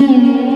Mm-hmm.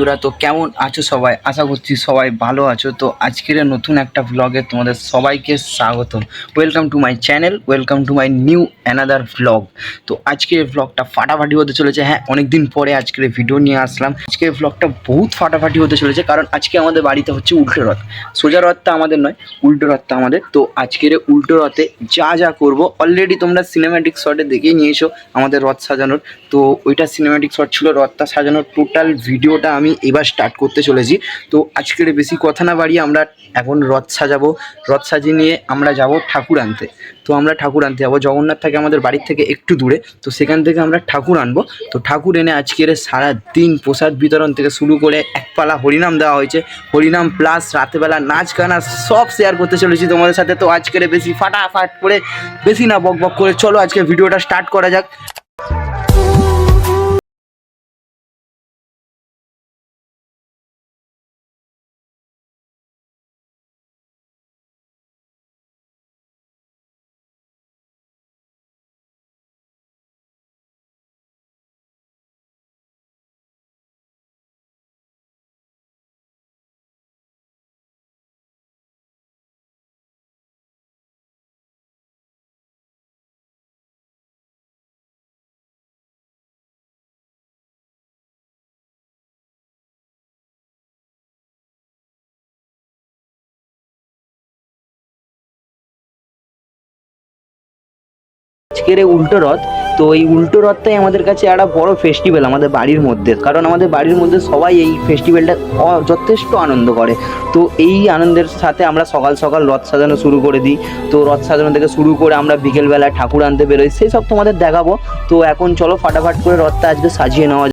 বন্ধুরা, তো কেমন আছো সবাই? আশা করছি সবাই ভালো আছো। তো আজকের নতুন একটা ভ্লগে তোমাদের সবাইকে স্বাগত welcome to my channel welcome to my new another vlog তো আজকের ভ্লগটা ফাটাফাটি হতে চলেছে। হ্যাঁ অনেকদিন পরে আজকের ভিডিও নিয়ে আসলাম। আজকের ভ্লগটা বহুত ফাটাফাটি হতে চলেছে, কারণ আজকে আমাদের বাড়িতে হচ্ছে উল্টো রথ। সোজা রথটা আমাদের নয়, উল্টো রথটা আমাদের। তো আজকের উল্টো রথে যা যা করব অলরেডি তোমরা সিনেম্যাটিক শটে দেখেই নিয়েছো আমাদের রথ সাজানোর। তো ওইটা সিনেম্যাটিক শট ছিল, রথটা সাজানোর টোটাল ভিডিওটা আমি এবার স্টার্ট করতে চলেছি। তো আজকের বেশি কথা না বাড়িয়ে আমরা এখন রথ সাজাবো। রথ সাজিয়ে নিয়ে আমরা যাব ঠাকুর আনতে। তো আমরা ঠাকুর আনতে যাব। জগন্নাথ থাকে আমাদের বাড়ির থেকে একটু দূরে। তো সেখান থেকে আমরা ঠাকুর আনব। তো ঠাকুর এনে আজকের সারা দিন প্রসাদ বিতরণ থেকে শুরু করে একপালা হরিনাম দেওয়া হয়েছে। হরিনাম প্লাস রাতেবেলা নাচ গানা সব শেয়ার করতে চলেছি তোমাদের সাথে। তো আজকের বেশি ফাটাফাট করে, বেশি না বক বক করে। চলো আজকে ভিডিওটা স্টার্ট করা যাক। আজকের এই উল্টো রথ, তো এই উল্টো রথটাই আমাদের কাছে একটা বড় ফেস্টিভ্যাল আমাদের বাড়ির মধ্যে। কারণ আমাদের বাড়ির মধ্যে সবাই এই ফেস্টিভ্যালটা যথেষ্ট আনন্দ করে। তো এই আনন্দের সাথে আমরা সকাল সকাল রথ সাজানো শুরু করে দিই। তো রথ সাজানো থেকে শুরু করে আমরা বিকেলবেলা ঠাকুর আনতে বেরোই। সেই সব তোমাদের দেখাবো। তো এখন চলো, ফাটাফাট করে রথটা আজকে সাজিয়ে নেওয়া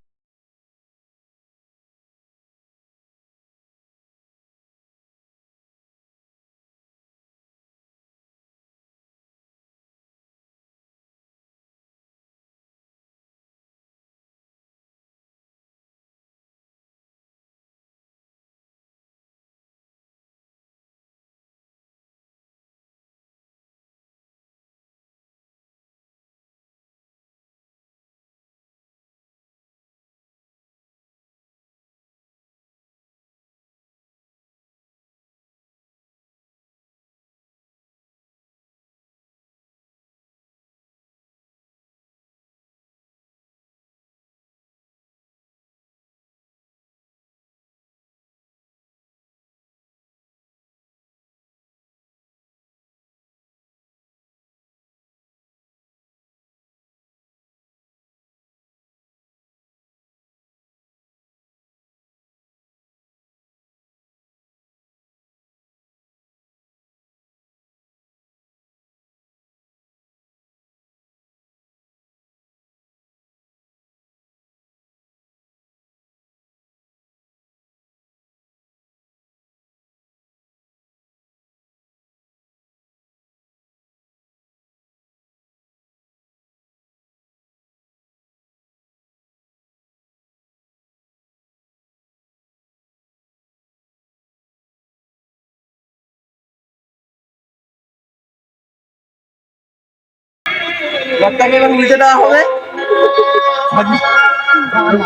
এবার উল্টে দেওয়া হবে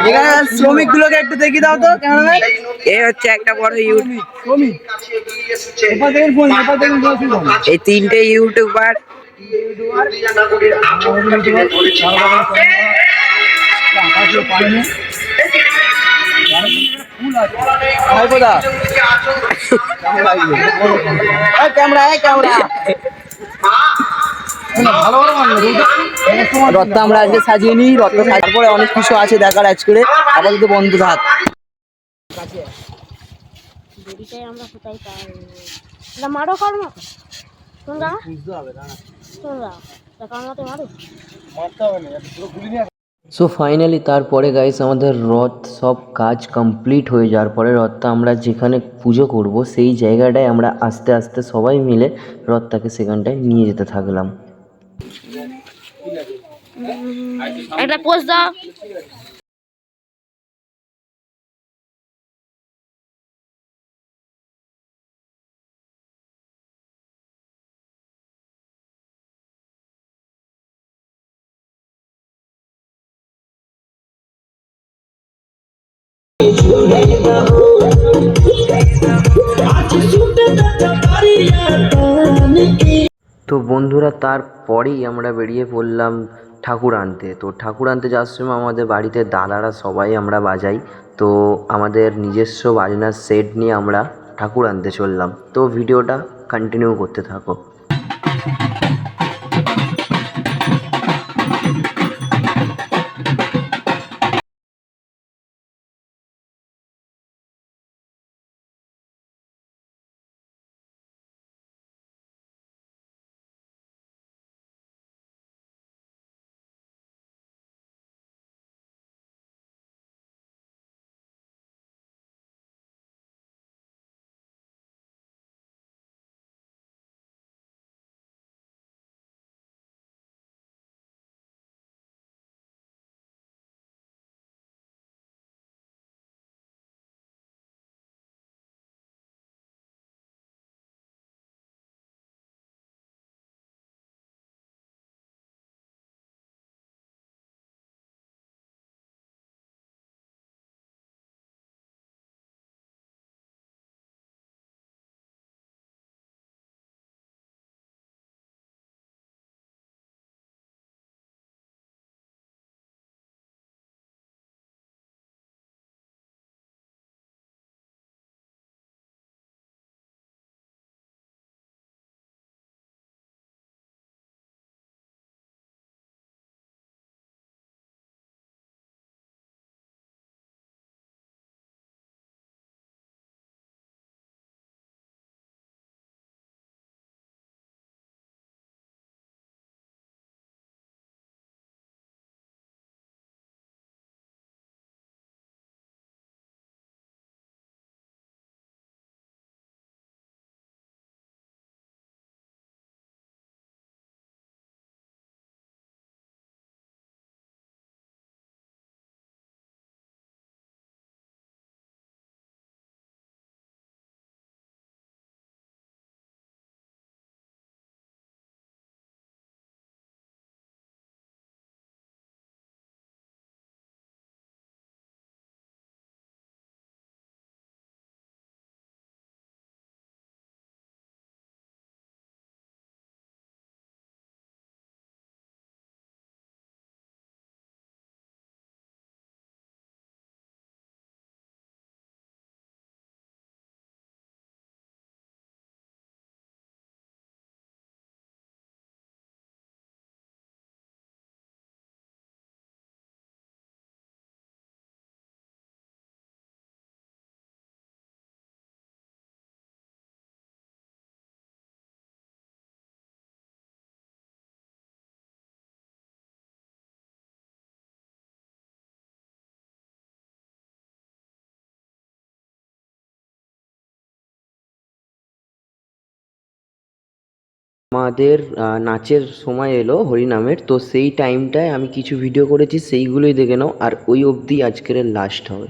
এখানে শ্রমিক গুলোকে একটু দেখিয়ে দাও তো এ হচ্ছে একটা বড় ইউটিউব। এই তিনটে ইউটিউবার। Camera camera. রথটা আমরা আজকে সাজিয়ে নিই রথটা সাজার পরে অনেক কিছু আছে দেখার আজকে আপাতত বন্ধ থাক আমরা কোথায় পাই? মারো কার তোমরা? তোমরা? তা মারো মারতে হবে না পুরো গুলি নিয়ে সো ফাইনালি তারপরে গাইস আমাদের রথ সব কাজ কমপ্লিট হয়ে যাওয়ার পরে রথটা আমরা যেখানে পুজো করব সেই জায়গাটায় আমরা আস্তে আস্তে সবাই মিলে রথটাকে সেখানটায় নিয়ে যেতে থাকলাম। একটা পোস্ট দাও তো বন্ধুরা, তারপরেই আমরা বেরিয়ে পড়লাম ঠাকুর আনতে। তো ঠাকুর আনতে যাওয়ার সময় আমাদের বাড়িতে দাদারা সবাই আমরা বাজাই। তো আমাদের নিজস্ব বাজনার সেট নিয়ে আমরা ঠাকুর আনতে চললাম। তো ভিডিওটা কন্টিনিউ করতে থাকো। আমাদের নাচের সময় এলো হরিনামের, তো সেই টাইমটায় আমি কিছু ভিডিও করেছি, সেইগুলোই দেখে নাও, আর ওই অবধি আজকের লাস্ট হবে।